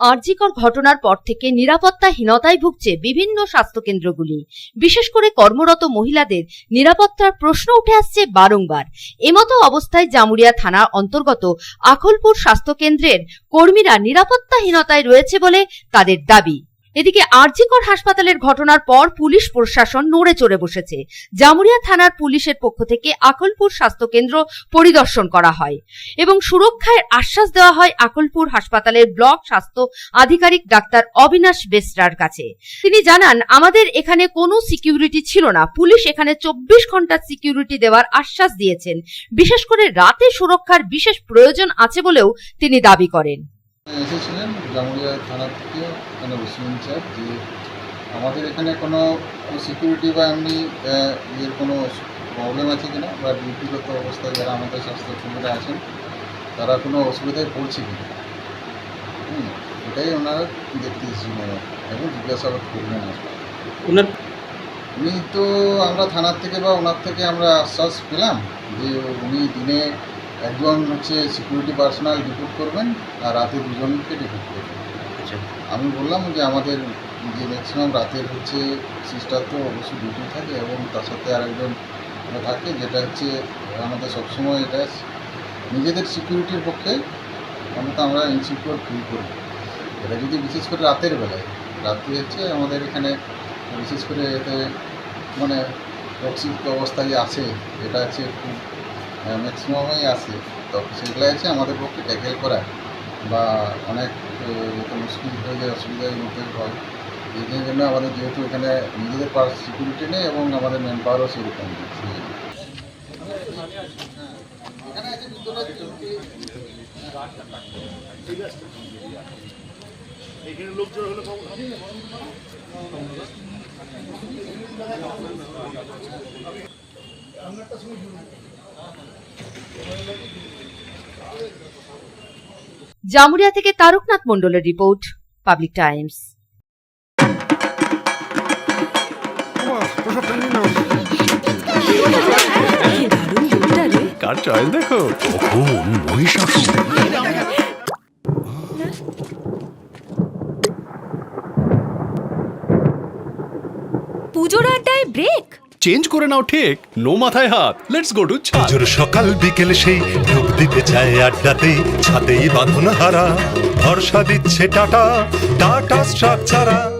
আরজিকর ঘটনার পর থেকে নিরাপত্তাহীনতায় ভুগছে বিভিন্ন স্বাস্থ্যকেন্দ্রগুলি। বিশেষ করে কর্মরত মহিলাদের নিরাপত্তার প্রশ্ন উঠে আসছে বারংবার। এমতো অবস্থায় জামুরিয়া থানার অন্তর্গত আখলপুর স্বাস্থ্যকেন্দ্রের কর্মীরা নিরাপত্তাহীনতায় রয়েছে বলে তাদের দাবি। এদিকে আরজিকর হাসপাতালের ঘটনার পর পুলিশ প্রশাসন নড়ে চড়ে বসেছে। জামুরিয়া থানার পুলিশের পক্ষ থেকে আকলপুর স্বাস্থ্যকেন্দ্র পরিদর্শন করা হয় এবং সুরক্ষায় আশ্বাস দেওয়া হয় আকলপুর হাসপাতালের ব্লক স্বাস্থ্য আধিকারিক ডাক্তার অবিনাশ বেসরার কাছে। তিনি জানান, আমাদের এখানে কোনো সিকিউরিটি ছিল না। পুলিশ এখানে চব্বিশ ঘণ্টা সিকিউরিটি দেওয়ার আশ্বাস দিয়েছেন। বিশেষ করে রাতে সুরক্ষার বিশেষ প্রয়োজন আছে বলেও তিনি দাবি করেন। এসেছিলেন জামুরিয়া থানা থেকে এখানে ওসি ইনচার্জ যে আমাদের এখানে কোনো সিকিউরিটি বা এমনি ইয়ের কোনো প্রবলেম আছে কিনা বা ডিউটিগত অবস্থায় যারা আমাদের স্বাস্থ্যকর্মীরা আছেন তারা কোনো অসুবিধায় পড়ছে কিনা হুম, এটাই ওনারা দেখতে এসেছিলেন এবং জিজ্ঞাসাবাদ করবেন। ওনার উনি তো আমরা থানার থেকে বা ওনার থেকে আমরা আশ্বাস পেলাম যে উনি দিনে একজন হচ্ছে সিকিউরিটি পার্সোনাল ডিপুট করবেন আর রাতে দুজনকে রিপোর্ট করবেন। আচ্ছা। আমি বললাম যে আমাদের যে ম্যাক্সিমাম রাতের হচ্ছে সিস্টার তো অবশ্যই ডিউটি থাকে এবং তার সাথে আরেকজন থাকে যেটা হচ্ছে আমাদের সবসময় এটা নিজেদের সিকিউরিটির পক্ষে অন্তত আমরা ইনসিকিউর ফিল করি। এটা যদি বিশেষ করে রাতের বেলায় রাত্রি হচ্ছে আমাদের এখানে বিশেষ করে এতে মানে টক্সিক অবস্থায় আছে এটা হচ্ছে খুব ম্যাক্সিমামই আছে তো সেগুলো আছে আমাদের পক্ষে ট্যাকেল করা বা অনেক মুশকিল হয়ে যায়, অসুবিধার মধ্যে হয়, এই জন্য আমাদের যেহেতু এখানে নিজেদের পার সিকিউরিটি নেই এবং আমাদের ম্যান পাওয়ারও সেরকম। এখানে আছে বিদ্যালয় জামুরিয়া থেকে তারকনাথ মণ্ডলের রিপোর্ট পাবলিক টাইমস। কার চয়েস দেখো? কখন মহিষাসুর। পুজোর আড্ডায় ব্রেক? চেঞ্জ করে নাও ঠিক। নো মাথায় হাত। লেটস গো টু ছাদ সকাল বিকেল সেই ডুব দিতে চায় আড্ডাতে, ছাদেই বাঁধন হারা, ভরসা দিচ্ছে টাটা টাটা স্ট্রাকচারা।